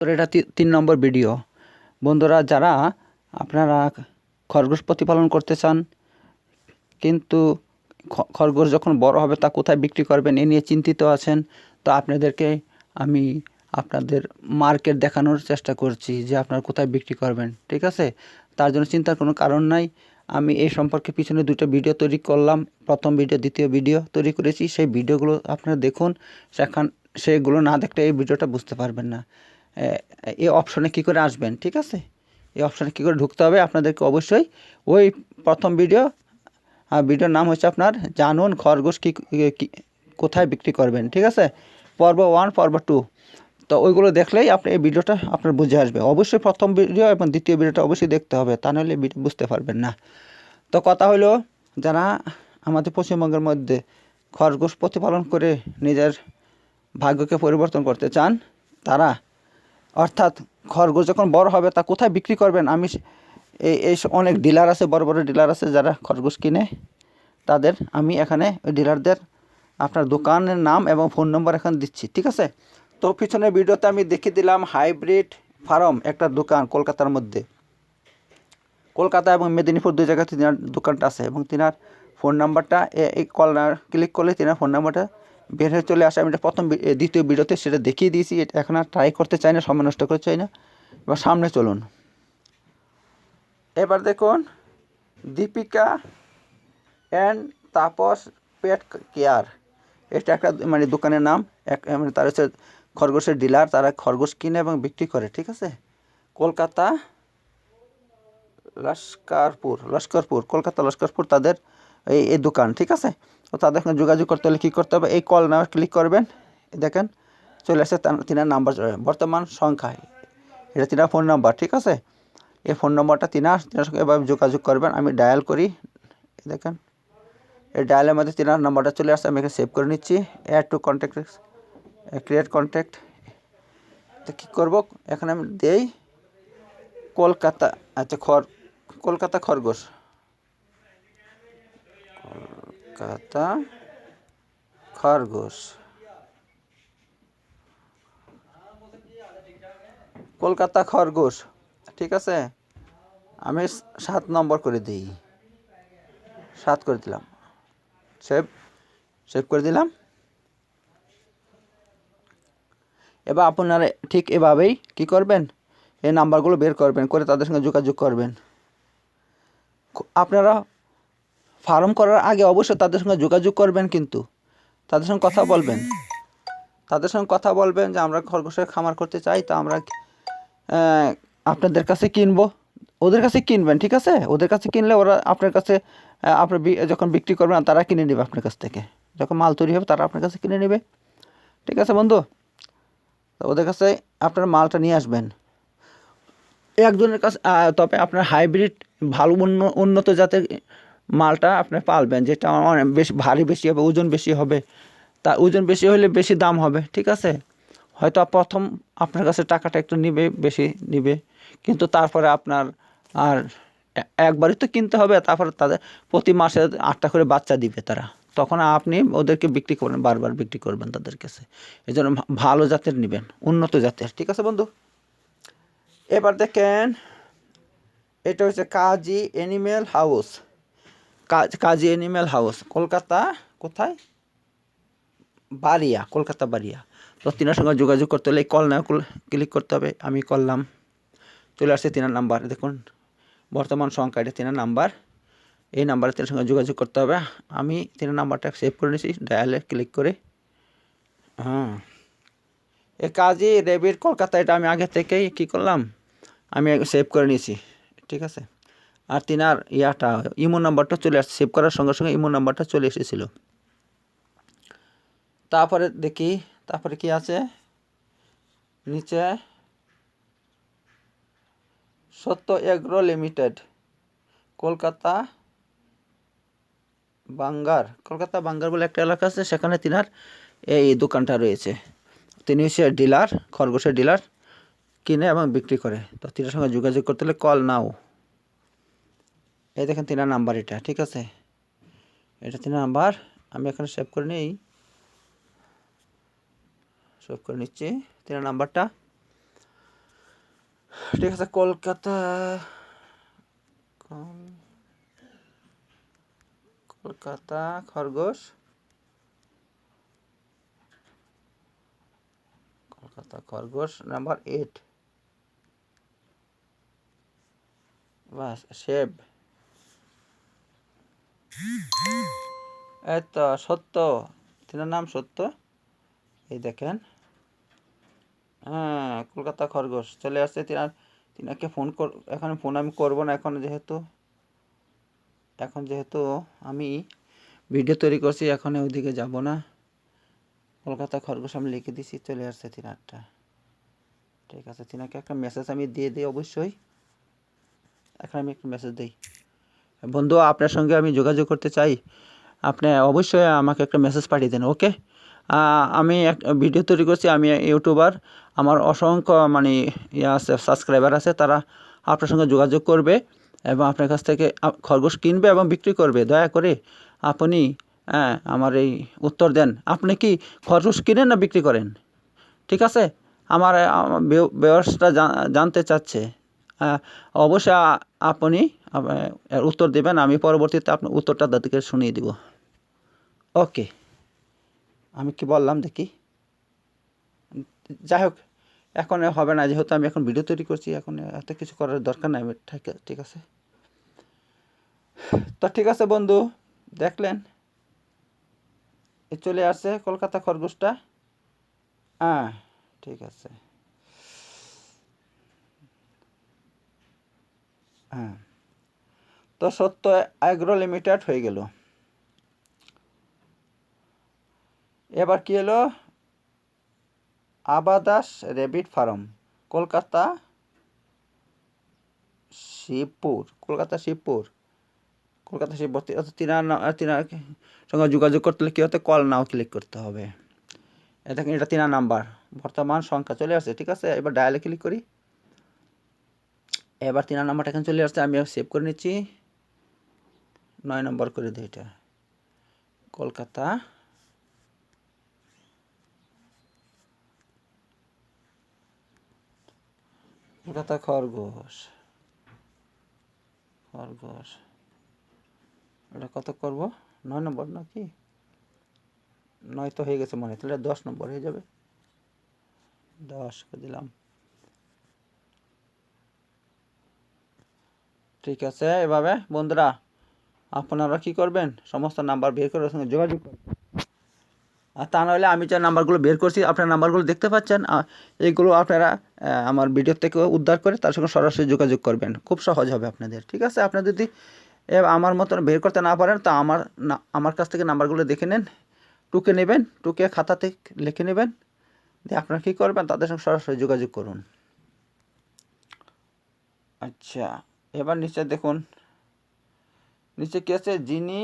তো এটা তিন নম্বর ভিডিও। বন্ধুরা, যারা আপনারা খরগোশ প্রতিপালন করতে চান, কিন্তু খরগোশ যখন বড় হবে তা কোথায় বিক্রি করবেন এ নিয়ে চিন্তিত আছেন, তো আপনাদেরকে আমি আপনাদের মার্কেট দেখানোর চেষ্টা করছি যে আপনারা কোথায় বিক্রি করবেন, ঠিক আছে? তার জন্য চিন্তার কোনো কারণ নাই। আমি এই সম্পর্কে পিছনে দুটো ভিডিও তৈরি করলাম। প্রথম ভিডিও, দ্বিতীয় ভিডিও তৈরি করেছি। সেই ভিডিওগুলো আপনারা দেখুন, সেখান সেগুলো না দেখলে এই ভিডিওটা বুঝতে পারবেন না। এই অপশনে কী করে আসবেন, ঠিক আছে? এই অপশনে কী করে ঢুকতে হবে আপনাদেরকে অবশ্যই ওই প্রথম ভিডিও ভিডিওর নাম হচ্ছে আপনার জানুন খরগোশ কী কোথায় বিক্রি করবেন, ঠিক আছে? পর্ব ওয়ান পর্ব টু তো ওইগুলো দেখলেই আপনি এই ভিডিওটা আপনার বুঝে আসবে। অবশ্যই প্রথম ভিডিও এবং দ্বিতীয় ভিডিওটা অবশ্যই দেখতে হবে, তা নাহলে বুঝতে পারবেন না। তো কথা হলো, যারা আমাদের পশ্চিমবঙ্গের মধ্যে খরগোশ প্রতিপালন করে নিজের ভাগ্যকে পরিবর্তন করতে চান, তারা অর্থাৎ খরগোশ যখন বড় হবে তা কোথায় বিক্রি করবেন? আমি এই এই অনেক ডিলার আছে, বড় বড় ডিলার আছে যারা খরগোশ কিনে। তাদের আমি এখানে ওই ডিলারদের আপনার দোকানের নাম এবং ফোন নম্বর এখানে দিচ্ছি, ঠিক আছে? তো পিছনের ভিডিওতে আমি দেখিয়ে দিলাম হাইব্রিড ফার্ম একটা দোকান কলকাতার মধ্যে। কলকাতা এবং মেদিনীপুর দুই জায়গাতে তিনার দোকানটা আছে এবং তিনার ফোন নাম্বারটা এই কল ক্লিক করলে তিনার ফোন নাম্বারটা বের হয়ে চলে আসে, আমি এটা প্রথম দ্বিতীয় ভিডিওতে সেটা দেখিয়ে দিয়েছি। এটা এখন আর ট্রাই করতে চাই না, সময় নষ্ট করতে চাই না। এবার সামনে চলুন। এবার দেখুন, Deepika and Tapas pet care এটা একটা মানে দোকানের নাম। এক মানে তার হচ্ছে খরগোশের ডিলার তারা খরগোশ কিনে এবং বিক্রি করে, ঠিক আছে? কলকাতা লস্করপুর লস্করপুর, কলকাতা লস্করপুর তাদের এই এই দোকান, ঠিক আছে? তো তাদের সঙ্গে যোগাযোগ করতে হলে কী করতে হবে? এই কল নাম্বার ক্লিক করবেন। দেখেন, চলে আসে তার তিনার নাম্বার বর্তমান সংখ্যায়। এটা তিনার ফোন নাম্বার ঠিক আছে? এই ফোন নম্বরটা তিনার তিনার সঙ্গে এভাবে যোগাযোগ করবেন। আমি ডায়াল করি। দেখেন, এই ডায়ালের মধ্যে তিনার নাম্বারটা চলে আসছে। আমি এখানে সেভ করে নিচ্ছি। Add to contact create contact তো কী করব? এখানে আমি দেই কলকাতা আচ্ছা খর কলকাতা খরগোশ। কলকাতা, খরগোশ। কলকাতা খরগোশ, ঠিক আছে? আমি সাত নম্বর করে দিই। সাত করে দিলাম। সেভ সেভ করে দিলাম। এবার আপনারা ঠিক এভাবেই কি করবেন? এই নাম্বারগুলো বের করবেন, করে তাদের সঙ্গে যোগাযোগ করবেন। আপনারা ফার্ম করার আগে অবশ্যই তাদের সঙ্গে যোগাযোগ করবেন কিন্তু। তাদের সঙ্গে কথা বলবেন। তাদের সঙ্গে কথা বলবেন যে আমরা খরগোশের খামার করতে চাই, তা আমরা আপনাদের কাছে কিনবো। ওদের কাছে কিনবেন, ঠিক আছে? ওদের কাছে কিনলে ওরা আপনার কাছে আপনার যখন বিক্রি করবেন, তারা কিনে নেবে আপনার কাছ থেকে। যখন মাল তৈরি হবে, তারা আপনার কাছে কিনে নেবে। ঠিক আছে বন্ধু? ওদের কাছে আপনার মালটা নিয়ে আসবেন। একজনের কাছে তবে আপনার হাইব্রিড ভালো উন্ন, উন্নত জাতের মালটা আপনি পালবেন, যেটা অনেক বেশি ভারী বেশি হবে, ওজন বেশি হবে। তা ওজন বেশি হলে বেশি দাম হবে, ঠিক আছে? হয়তো প্রথম আপনার কাছে টাকাটা একটু নিবে, বেশি নিবে। কিন্তু তারপরে আপনার আর একবারই তো কিনতে হবে, তারপরে তাদের প্রতি মাসে আটটা করে বাচ্চা দিবে তারা। তখন আপনি ওদেরকে বিক্রি করবেন, বারবার বিক্রি করবেন তাদের কাছে। এই জন্য ভালো জাতের নেবেন, উন্নত জাতের, ঠিক আছে বন্ধু? এবার দেখেন, এটা হচ্ছে কাজী অ্যানিম্যাল হাউস। কাজ অ্যানিম্যাল হাউস। কলকাতা কোথায়? বারিয়া, কলকাতা বারিয়া। তো তিনার সঙ্গে যোগাযোগ করতে হলে কল না ক্লিক করতে হবে। আমি করলাম চলে আসছে তিনার নাম্বার। দেখুন, বর্তমান সংখ্যা এটা তিনার নাম্বার। এই নাম্বারে তিনার সঙ্গে যোগাযোগ করতে হবে। আমি তিনার নাম্বারটা সেভ করে নিয়েছি ডায়ালে ক্লিক করে। হ্যাঁ। এ কাজী রেবির কলকাতা, এটা আমি আগে থেকেই কী করলাম? আমি সেভ করে নিয়েছি। ঠিক আছে? আর তিনার ইয়াটা, ইমো নাম্বারটা চলে আসছে সেভ করার সঙ্গে সঙ্গে ইমো নাম্বারটা চলে এসেছিল। তারপরে দেখি, তারপরে কি আছে? নিচে, সত্য এগ্রো লিমিটেড, কলকাতা বাঙ্গার কলকাতা বাঙ্গার বলে একটা এলাকা আছে, সেখানে তিনার এই দোকানটা রয়েছে। তিনি হচ্ছে ডিলার, খরগোশের ডিলার, কিনে এবং বিক্রি করে। তো তিনার সঙ্গে যোগাযোগ করতে হলে কল নাও এই দেখেন তিনার নাম্বার এটা, ঠিক আছে? এটা তিনার নাম্বার, আমি এখানে সেভ করে নিই। সেভ করে নিচ্ছি তিনার নাম্বারটা। ঠিক আছে, কলকাতা কলকাতা, খরগোশ। কলকাতা, খরগোশ, নাম্বার এইট বাস শেব এই তো সত্য। তিনার নাম সত্য? এই দেখেন। হ্যাঁ কলকাতা খরগোশ। চলে আসছে তিনার তিনাকে ফোন কর এখন ফোন আমি করব না, এখন যেহেতু এখন যেহেতু আমি ভিডিও তৈরি করছি, এখন ওইদিকে যাব না। কলকাতা খরগোশ আমি লিখে দিছি, চলে আসছে তিনারটা। ঠিক আছে, তিনাকে একটা মেসেজ আমি দিয়ে দিই অবশ্যই। এখন আমি একটা মেসেজ দিই। বন্ধু, আপনার সঙ্গে আমি যোগাযোগ করতে চাই। আপনি অবশ্যই আমাকে একটা মেসেজ পাঠিয়ে দেন ওকে আমি এক ভিডিও তৈরি করছি, আমি ইউটিউবার আমার অসংখ্য মানে ইয়ে আছে সাবস্ক্রাইবার আছে, তারা আপনার সঙ্গে যোগাযোগ করবে এবং আপনার কাছ থেকে খরগোশ কিনবে এবং বিক্রি করবে। দয়া করে আপনি হ্যাঁ আমার এই উত্তর দেন। আপনি কি খরগোশ কিনেন না বিক্রি করেন? ঠিক আছে? আমার ব্যবসাটা জানতে চাচ্ছে। অবশ্যই আপনি উত্তর দেবেন, আমি পরবর্তীতে আপনার উত্তরটা তাদেরকে শুনিয়ে দিব। ওকে। আমি কি বললাম দেখি? যাই হোক, এখন হবে না, যেহেতু আমি এখন ভিডিও তৈরি করছি, এখন এত কিছু করার দরকার নাই ঠিক ঠিক আছে? তো ঠিক আছে বন্ধু, দেখলেন? এ চলে আসছে কলকাতা খরগোশটা। হ্যাঁ ঠিক আছে। হ্যাঁ। তো সত্য অ্যাগ্রো লিমিটেড হয়ে গেল। এবার কি এলো আবাদাস রেবিট ফার্ম, কলকাতা শিবপুর কলকাতা শিবপুর কলকাতা শিবপুর তিনার তিনার সঙ্গে যোগাযোগ করতে হলে কী হতে? কল নাও ক্লিক করতে হবে। দেখেন এটা তিনার নাম্বার বর্তমান সংখ্যা চলে আসছে, ঠিক আছে? এবার ডায়ালে ক্লিক করি। এবার তিনার নাম্বারটা এখানে চলে আসছে আমি সেভ করে নিচ্ছি। নয় নম্বর করে দিই এটা। কলকাতা। কলকাতা খরগোশ। খরগোশ। এটা কত করব? নয় নম্বর নাকি? নয় তো হয়ে গেছে মনে তাহলে দশ নম্বর হয়ে যাবে। দশ করে দিলাম। ঠিক আছে, এভাবে বন্ধুরা। আপনারা কি করবেন? সমস্ত নাম্বার বের করে ওর সঙ্গে যোগাযোগ করবেন আর তা নাহলে আমি যে নাম্বারগুলো বের করছি, আপনার নাম্বারগুলো দেখতে পাচ্ছেন এইগুলো আপনারা আমার ভিডিও থেকে উদ্ধার করে তার সঙ্গে সরাসরি যোগাযোগ করবেন। খুব সহজ হবে আপনাদের, ঠিক আছে? আপনার যদি আমার মতন বের করতে না পারেন, তা আমার না, আমার কাছ থেকে নাম্বারগুলো দেখে নেন, টুকে নেবেন, টুকে খাতাতে লিখে নেবেন, দিয়ে আপনারা কী করবেন, তাদের সঙ্গে সরাসরি যোগাযোগ করুন। আচ্ছা এবার নিচে দেখুন নিচে কি আছে? জিনি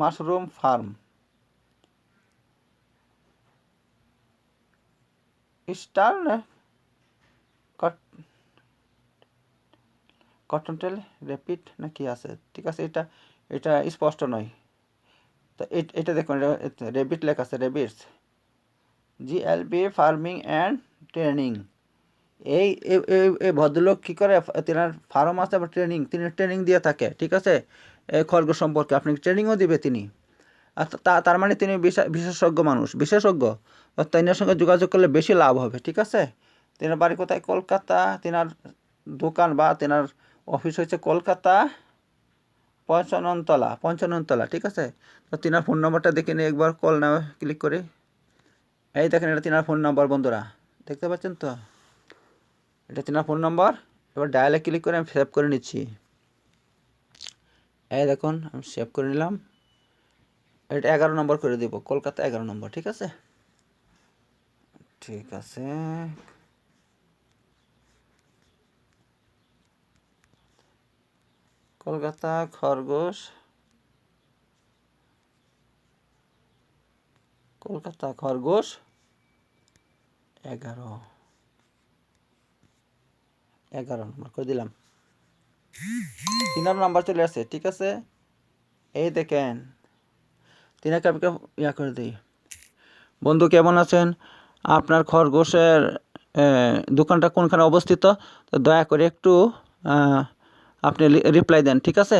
mushroom farm. Star cotton tail rabbit না কি আছে? ঠিক আছে, এটা এটা স্পষ্ট নয়। তো এটা দেখুন রেবিট লেখা আছে, rabbits. GLP farming and training. এই এই ভদ্রলোক কী করে? তেনার ফার্ম আছে বা ট্রেনিং তিনি ট্রেনিং দিয়ে থাকে, ঠিক আছে? এই খরগোশ সম্পর্কে, আপনি ট্রেনিংও দিবে তিনি। তার মানে তিনি বিশে- বিশেষজ্ঞ মানুষ, বিশেষজ্ঞ। তিনার সঙ্গে যোগাযোগ করলে বেশি লাভ হবে, ঠিক আছে? তিনার বাড়ি কোথায়? কলকাতা। তিনার দোকান বা তিনার অফিস হচ্ছে কলকাতা, পঞ্চাননতলা পঞ্চাননতলা, ঠিক আছে? তো তিনার ফোন নম্বরটা দেখে নিয়ে একবার কল না ক্লিক করে। এই দেখেন, এটা তিনার ফোন নম্বর বন্ধুরা। দেখতে পাচ্ছেন তো? এটা তিনার ফোন নাম্বার। এবার ডায়ালে ক্লিক করে আমি সেভ করে নিচ্ছি। এই দেখুন, আমি সেভ করে নিলাম। এটা এগারো নম্বর করে দিব, কলকাতা এগারো নম্বর, ঠিক আছে? ঠিক আছে। কলকাতা, খরগোশ। কলকাতা, খরগোশ। এগারো। এগারো নম্বর করে দিলাম? তিনার নাম্বার চলে আসছে, ঠিক আছে? এই দেখেন, তিনাকে আমি ইয়া করে দিই? বন্ধু, কেমন আছেন? আপনার খরগোশের দোকানটা কোনখানে অবস্থিত? তো দয়া করে একটু আপনি রিপ্লাই দেন, ঠিক আছে?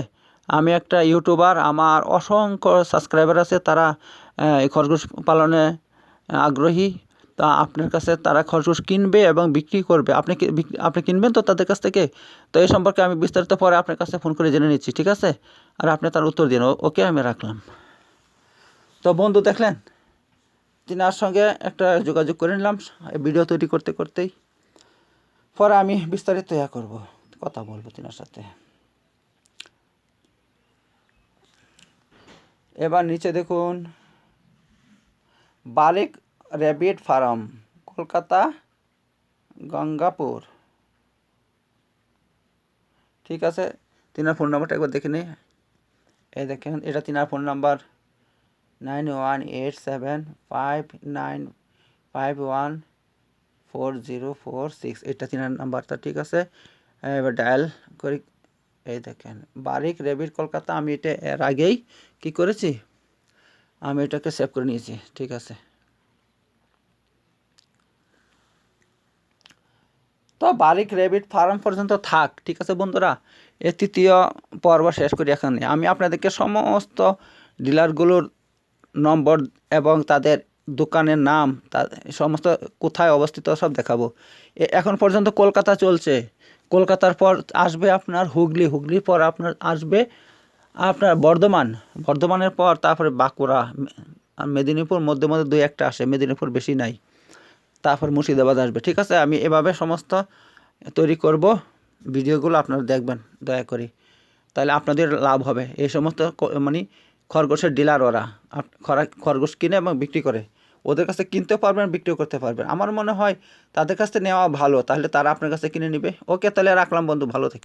আমি একটা ইউটিউবার আমার অসংখ্য সাবস্ক্রাইবার আছে, তারা এই খরগোশ পালনে আগ্রহী। তা আপনার কাছে তারা খরগোশ কিনবে এবং বিক্রি করবে। আপনি আপনি কিনবেন তো তাদের কাছ থেকে? তো এই সম্পর্কে আমি বিস্তারিত পরে আপনার কাছে ফোন করে জেনে নিচ্ছি, ঠিক আছে? আর আপনি তার উত্তর দিন ওকে আমি রাখলাম। তো বন্ধু, দেখলেন? তিনি তিনার সঙ্গে একটা যোগাযোগ করে নিলাম ভিডিও তৈরি করতে করতেই। পরে আমি বিস্তারিত ইয়া করব, কথা বলব তিনার সাথে। এবার নিচে দেখুন, বালিক র্যাবিট ফার্ম, কলকাতা, গঙ্গাপুর। ঠিক আছে, তিনার ফোন নাম্বারটা একবার দেখে নিই এই দেখেন, এটা তিনার phone number nine one eight seven five nine five one four zero four six এটা তিনার নাম্বারটা ঠিক আছে? এবার ডায়াল করি। এই দেখেন, বারিক রেবিট কলকাতা, আমি এটা এর আগেই কি করেছি? আমি এটাকে সেভ করে নিয়েছি, ঠিক আছে? তো বারিক রেবিট ফার্ম পর্যন্ত থাক, ঠিক আছে বন্ধুরা? এ তৃতীয় পর্ব শেষ করি এখানে। আমি আপনাদেরকে সমস্ত ডিলারগুলোর নম্বর এবং তাদের দোকানের নাম সমস্ত কোথায় অবস্থিত সব দেখাবো। এখন পর্যন্ত কলকাতা চলছে। কলকাতার পর আসবে আপনার হুগলি। হুগলির পর আপনার আসবে আপনার বর্ধমান। বর্ধমানের পর তারপরে বাঁকুড়া মেদিনীপুর মধ্যে মধ্যে দুই একটা আসে। মেদিনীপুর বেশি নাই। তারপর মুর্শিদাবাদ আসবে। ঠিক আছে? আমি এভাবে সমস্ত তৈরি করব। ভিডিওগুলো আপনারা দেখবেন, দয়া করে। তাহলে আপনাদের লাভ হবে। এই সমস্ত মানে খরগোশের ডিলার ওরা। খরা- খরগোশ কিনে এবং বিক্রি করে। ওদের কাছে কিনতেও পারবেন, বিক্রিও করতে পারবেন। আমার মনে হয় তাদের কাছে নেওয়া ভালো। তাহলে তারা আপনার কাছে কিনে নেবে। ওকে, তাহলে রাখলাম বন্ধু। ভালো থেকে